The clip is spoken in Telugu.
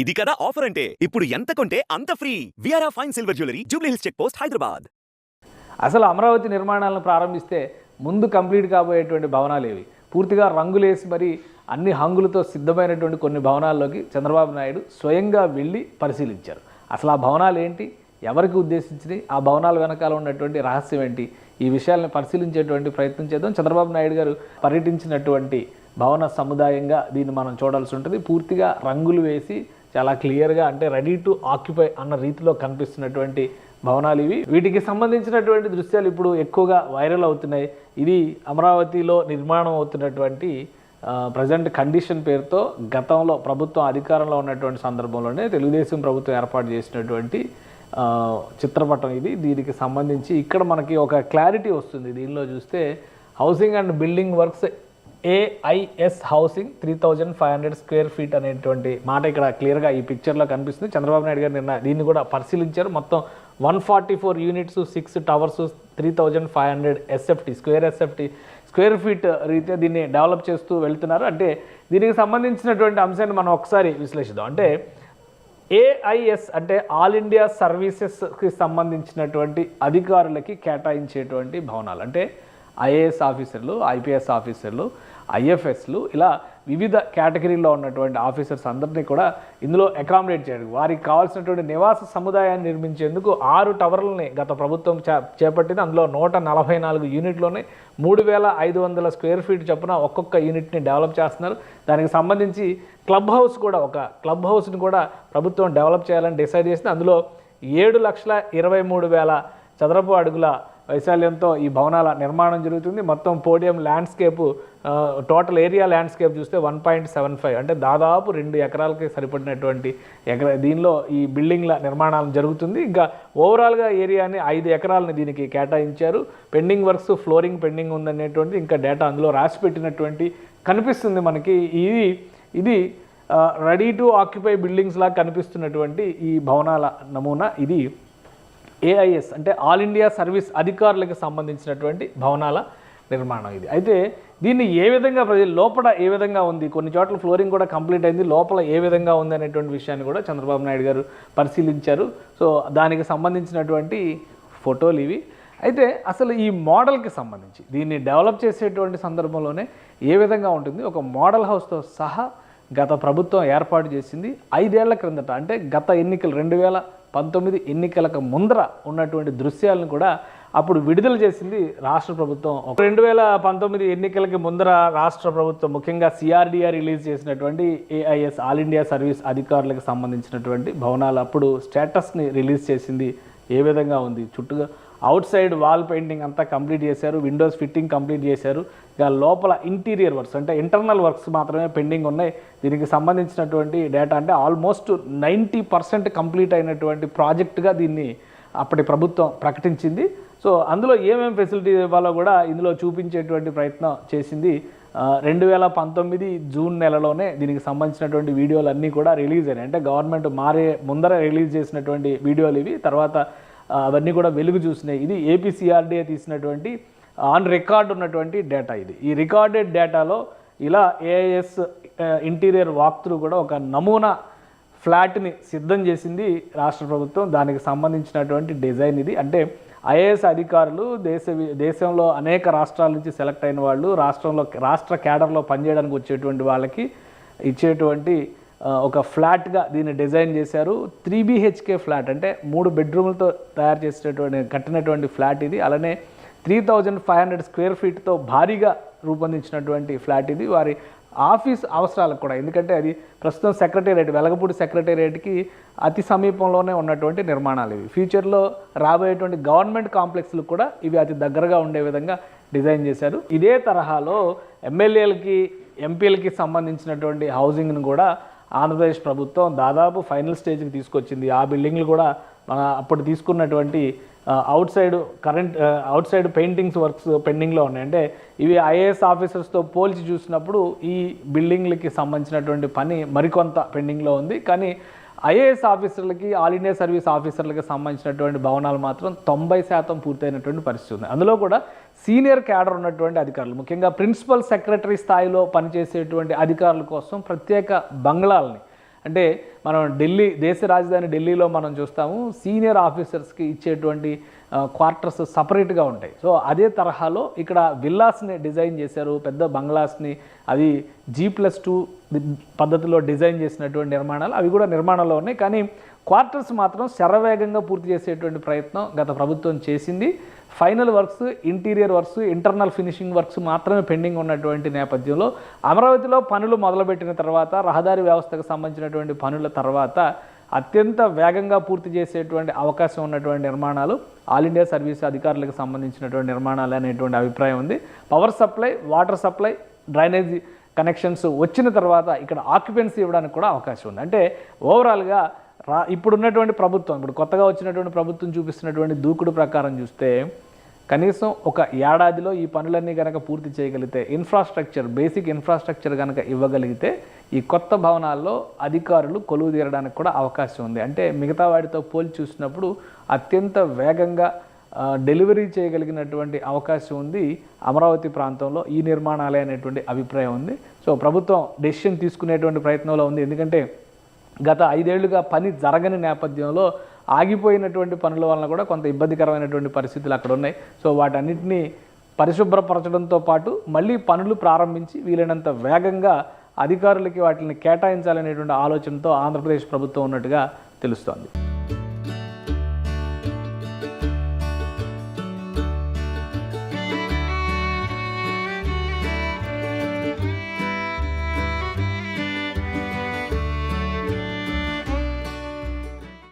ఇది కదా ఆఫర్ అంటే? ఇప్పుడు ఎంత కొంటే అంత free విఆర్ఆ fine silver jewellery Jubilee Hills check post Hyderabad అసలు అమరావతి నిర్మాణాలను ప్రారంభిస్తే ముందు కంప్లీట్ కాబోయేటువంటి భవనాలు ఏవి? పూర్తిగా రంగులేసి మరి అన్ని హంగులతో సిద్ధమైనటువంటి కొన్ని భవనాల్లోకి చంద్రబాబు నాయుడు స్వయంగా వెళ్ళి పరిశీలించారు. అసలు ఆ భవనాలు ఏంటి? ఎవరికి ఉద్దేశించినవి? ఆ భవనాల వెనకాల ఉన్నటువంటి రహస్యం ఏంటి? ఈ విషయాలను పరిశీలించేటువంటి ప్రయత్నం చేద్దాం. చంద్రబాబు నాయుడు గారు పర్యటించినటువంటి భవన సముదాయంగా దీన్ని మనం చూడాల్సి ఉంటుంది. పూర్తిగా రంగులు వేసి చాలా క్లియర్గా అంటే రెడీ టు ఆక్యుపై అన్న రీతిలో కనిపిస్తున్నటువంటి భవనాలు ఇవి. వీటికి సంబంధించినటువంటి దృశ్యాలు ఇప్పుడు ఎక్కువగా వైరల్ అవుతున్నాయి. ఇది అమరావతిలో నిర్మాణం అవుతున్నటువంటి ప్రజెంట్ కండిషన్ పేరుతో గతంలో ప్రభుత్వం అధికారంలో ఉన్నటువంటి సందర్భంలోనే తెలుగుదేశం ప్రభుత్వం ఏర్పాటు చేసినటువంటి చిత్రపటం ఇది. దీనికి సంబంధించి ఇక్కడ మనకి ఒక క్లారిటీ వస్తుంది. దీనిలో చూస్తే housing and building works AIS housing three thousand five hundred square feet అనేటువంటి మాట ఇక్కడ క్లియర్గా ఈ పిక్చర్లో కనిపిస్తుంది. చంద్రబాబు నాయుడు గారు నిన్న దీన్ని కూడా పరిశీలించారు. మొత్తం one forty four units six towers three thousand five hundred SFT square SFT square feet రీత్యా దీన్ని డెవలప్ చేస్తూ వెళ్తున్నారు. అంటే దీనికి సంబంధించినటువంటి అంశాన్ని మనం ఒకసారి విశ్లేషిద్దాం. అంటే ఏఐఎస్ అంటే ఆల్ ఇండియా సర్వీసెస్కి సంబంధించినటువంటి అధికారులకి కేటాయించేటువంటి భవనాలు. అంటే ఐఏఎస్ ఆఫీసర్లు ఐపీఎస్ ఆఫీసర్లు ఐఎఫ్ఎస్లు ఇలా వివిధ కేటగిరీలో ఉన్నటువంటి ఆఫీసర్స్ అందరినీ కూడా ఇందులో అకామిడేట్ చేయడం. వారికి కావాల్సినటువంటి నివాస సముదాయాన్ని నిర్మించేందుకు ఆరు టవర్లని గత ప్రభుత్వం చే చేపట్టింది. అందులో నూట నలభై నాలుగు యూనిట్లోనే మూడు వేల ఐదు వందల స్క్వేర్ ఫీట్ చొప్పున ఒక్కొక్క యూనిట్ని డెవలప్ చేస్తున్నారు. దానికి సంబంధించి క్లబ్ హౌస్ కూడా ఒక క్లబ్ హౌస్ని కూడా ప్రభుత్వం డెవలప్ చేయాలని డిసైడ్ చేసింది. అందులో ఏడు లక్షల ఇరవై మూడు వేల చదరపు అడుగుల వైశాల్యంతో ఈ భవనాల నిర్మాణం జరుగుతుంది. మొత్తం podium landscape total area landscape చూస్తే వన్ పాయింట్ సెవెన్ ఫైవ్. అంటే దాదాపు రెండు ఎకరాలకి సరిపడినటువంటి ఎకర దీనిలో ఈ బిల్డింగ్ల నిర్మాణం జరుగుతుంది. ఇంకా ఓవరాల్గా ఏరియాని ఐదు ఎకరాలని దీనికి కేటాయించారు. పెండింగ్ వర్క్స్ ఫ్లోరింగ్ పెండింగ్ ఉందనేటువంటి ఇంకా డేటా అందులో రాసి పెట్టినటువంటి కనిపిస్తుంది మనకి. ఇది ఇది రెడీ టు ఆక్యుపై బిల్డింగ్స్ లాగా కనిపిస్తున్నటువంటి ఈ భవనాల నమూనా. ఇది ఏఐఎస్ అంటే ఆల్ ఇండియా సర్వీస్ అధికారులకు సంబంధించినటువంటి భవనాల నిర్మాణం ఇది. అయితే దీన్ని ఏ విధంగా ప్రజలు లోపల ఏ విధంగా ఉంది? కొన్ని చోట్ల ఫ్లోరింగ్ కూడా కంప్లీట్ అయింది. లోపల ఏ విధంగా ఉంది అనేటువంటి విషయాన్ని కూడా చంద్రబాబు నాయుడు గారు పరిశీలించారు. సో దానికి సంబంధించినటువంటి ఫోటోలు ఇవి. అయితే అసలు ఈ మోడల్కి సంబంధించి దీన్ని డెవలప్ చేసేటువంటి సందర్భంలోనే ఏ విధంగా ఉంటుంది? ఒక మోడల్ హౌస్తో సహా గత ప్రభుత్వం ఏర్పాటు చేసింది ఐదేళ్ళ క్రిందట. అంటే గత ఎన్నికలు రెండు వేల పంతొమ్మిది ఎన్నికలకు ముందర ఉన్నటువంటి దృశ్యాలను కూడా అప్పుడు విడుదల చేసింది రాష్ట్ర ప్రభుత్వం. ఒక రెండు వేల పంతొమ్మిది ఎన్నికలకి ముందర రాష్ట్ర ప్రభుత్వం ముఖ్యంగా సిఆర్డిఆర్ రిలీజ్ చేసినటువంటి ఏఐఎస్ ఆల్ ఇండియా సర్వీస్ అధికారులకు సంబంధించినటువంటి భవనాలు అప్పుడు స్టేటస్ని రిలీజ్ చేసింది ఏ విధంగా ఉంది? చుట్టుగా అవుట్ సైడ్ వాల్ పెయింటింగ్ అంతా కంప్లీట్ చేశారు విండోస్ ఫిట్టింగ్ కంప్లీట్ చేశారు. ఇక లోపల ఇంటీరియర్ వర్క్స్ అంటే ఇంటర్నల్ వర్క్స్ మాత్రమే పెండింగ్ ఉన్నాయి. దీనికి సంబంధించినటువంటి డేటా అంటే ఆల్మోస్ట్ నైంటీ పర్సెంట్ కంప్లీట్ అయినటువంటి ప్రాజెక్టుగా దీన్ని అప్పటి ప్రభుత్వం ప్రకటించింది. సో అందులో ఏమేమి ఫెసిలిటీ ఇవ్వాలో కూడా ఇందులో చూపించేటువంటి ప్రయత్నం చేసింది. రెండు వేల పంతొమ్మిది జూన్ నెలలోనే దీనికి సంబంధించినటువంటి వీడియోలు అన్నీ కూడా రిలీజ్ అయినాయి. అంటే గవర్నమెంట్ మారే ముందర రిలీజ్ చేసినటువంటి వీడియోలు ఇవి. తర్వాత అవన్నీ కూడా వెలుగు చూసినాయి. ఇది ఏపీసీఆర్డీఏ తీసినటువంటి ఆన్ రికార్డ్ ఉన్నటువంటి డేటా ఇది. ఈ రికార్డెడ్ డేటాలో ఇలా ఏఐఎస్ ఇంటీరియర్ వాక్ త్రూ కూడా ఒక నమూనా ఫ్లాట్ని సిద్ధం చేసింది రాష్ట్ర ప్రభుత్వం. దానికి సంబంధించినటువంటి డిజైన్ ఇది. అంటే ఐఏఎస్ అధికారులు దేశ దేశంలో అనేక రాష్ట్రాల నుంచి సెలెక్ట్ అయిన వాళ్ళు రాష్ట్రంలో రాష్ట్ర క్యాడర్లో పనిచేయడానికి వచ్చేటువంటి వాళ్ళకి ఇచ్చేటువంటి ఒక ఫ్లాట్గా దీన్ని డిజైన్ చేశారు. త్రీ బీహెచ్కే ఫ్లాట్ అంటే మూడు బెడ్రూమ్లతో తయారు చేసేటటువంటి కట్టినటువంటి ఫ్లాట్ ఇది. అలానే three thousand five hundred square ఫీట్తో భారీగా రూపొందించినటువంటి ఫ్లాట్ ఇది. వారి ఆఫీస్ అవసరాలకు కూడా ఎందుకంటే అది ప్రస్తుతం సెక్రటేరియట్ వెలగపూడి సెక్రటేరియట్కి అతి సమీపంలోనే ఉన్నటువంటి నిర్మాణాలు ఇవి. ఫ్యూచర్లో రాబోయేటువంటి గవర్నమెంట్ కాంప్లెక్స్లు కూడా ఇవి అతి దగ్గరగా ఉండే విధంగా డిజైన్ చేశారు. ఇదే తరహాలో ఎమ్మెల్యేలకి ఎంపీలకి సంబంధించినటువంటి హౌసింగ్ను కూడా ఆంధ్రప్రదేశ్ ప్రభుత్వం దాదాపు ఫైనల్ స్టేజ్కి తీసుకొచ్చింది. ఆ బిల్డింగ్లు కూడా మన అప్పుడు తీసుకున్నటువంటి outside current outside paintings works పెండింగ్లో ఉన్నాయి. అంటే ఇవి ఐఏఎస్ ఆఫీసర్స్తో పోల్చి చూసినప్పుడు ఈ బిల్డింగ్లకి సంబంధించినటువంటి పని మరికొంత పెండింగ్లో ఉంది. కానీ ఐఏఎస్ ఆఫీసర్లకి ఆల్ ఇండియా సర్వీస్ ఆఫీసర్లకి సంబంధించినటువంటి భవనాలు మాత్రం తొంభై శాతం పూర్తయినటువంటి పరిస్థితి ఉంది. అందులో కూడా సీనియర్ క్యాడర్ ఉన్నటువంటి అధికారులు ముఖ్యంగా ప్రిన్సిపల్ సెక్రటరీ స్థాయిలో పనిచేసేటువంటి అధికారుల కోసం ప్రత్యేక బంగ్లాలని అంటే మనం ఢిల్లీ దేశ రాజధాని ఢిల్లీలో మనం చూస్తాము సీనియర్ ఆఫీసర్స్కి ఇచ్చేటువంటి క్వార్టర్స్ సపరేట్గా ఉంటాయి. సో అదే తరహాలో ఇక్కడ విల్లాస్ని డిజైన్ చేశారు పెద్ద బంగ్లాస్ని అవి జీ ప్లస్ టూ పద్ధతిలో డిజైన్ చేసినటువంటి నిర్మాణాలు అవి కూడా నిర్మాణంలో ఉన్నాయి. కానీ క్వార్టర్స్ మాత్రం శరవేగంగా పూర్తి చేసేటువంటి ప్రయత్నం గత ప్రభుత్వం చేసింది. Final works interior works internal finishing works మాత్రమే పెండింగ్ ఉన్నటువంటి నేపథ్యంలో అమరావతిలో పనులు మొదలుపెట్టిన తర్వాత రహదారి వ్యవస్థకు సంబంధించినటువంటి పనుల తర్వాత అత్యంత వేగంగా పూర్తి చేసేటువంటి అవకాశం ఉన్నటువంటి నిర్మాణాలు ఆల్ ఇండియా సర్వీస్ అధికారులకు సంబంధించినటువంటి నిర్మాణాలు అనేటువంటి అభిప్రాయం ఉంది. Power supply water supply drainage connections వచ్చిన తర్వాత ఇక్కడ ఆక్యుపెన్సీ ఇవ్వడానికి కూడా అవకాశం ఉంది. అంటే ఓవరాల్గా రా ఇప్పుడు ఉన్నటువంటి ప్రభుత్వం ఇప్పుడు కొత్తగా వచ్చినటువంటి ప్రభుత్వం చూపిస్తున్నటువంటి దూకుడు ప్రకారం చూస్తే కనీసం ఒక ఏడాదిలో ఈ పనులన్నీ కనుక పూర్తి చేయగలిగితే ఇన్ఫ్రాస్ట్రక్చర్ బేసిక్ ఇన్ఫ్రాస్ట్రక్చర్ కనుక ఇవ్వగలిగితే ఈ కొత్త భవనాల్లో అధికారులు కొలువు తీరడానికి కూడా అవకాశం ఉంది. అంటే మిగతా వాటితో పోల్చి చూసినప్పుడు అత్యంత వేగంగా డెలివరీ చేయగలిగినటువంటి అవకాశం ఉంది. అమరావతి ప్రాంతంలో ఈ నిర్మాణాలే అనేటువంటి అభిప్రాయం ఉంది. సో ప్రభుత్వం డెసిషన్ తీసుకునేటువంటి ప్రయత్నంలో ఉంది. ఎందుకంటే గత ఐదేళ్ళుగా పని జరగని నేపథ్యంలో ఆగిపోయినటువంటి పనుల వలన కూడా కొంత ఇబ్బందికరమైనటువంటి పరిస్థితులు అక్కడ ఉన్నాయి. సో వాటన్నిటిని పరిశుభ్రపరచడంతో పాటు మళ్ళీ పనులు ప్రారంభించి వీలైనంత వేగంగా అధికారులకి వాటిని కేటాయించాలనేటువంటి ఆలోచనతో ఆంధ్రప్రదేశ్ ప్రభుత్వం ఉన్నట్టుగా తెలుస్తోంది.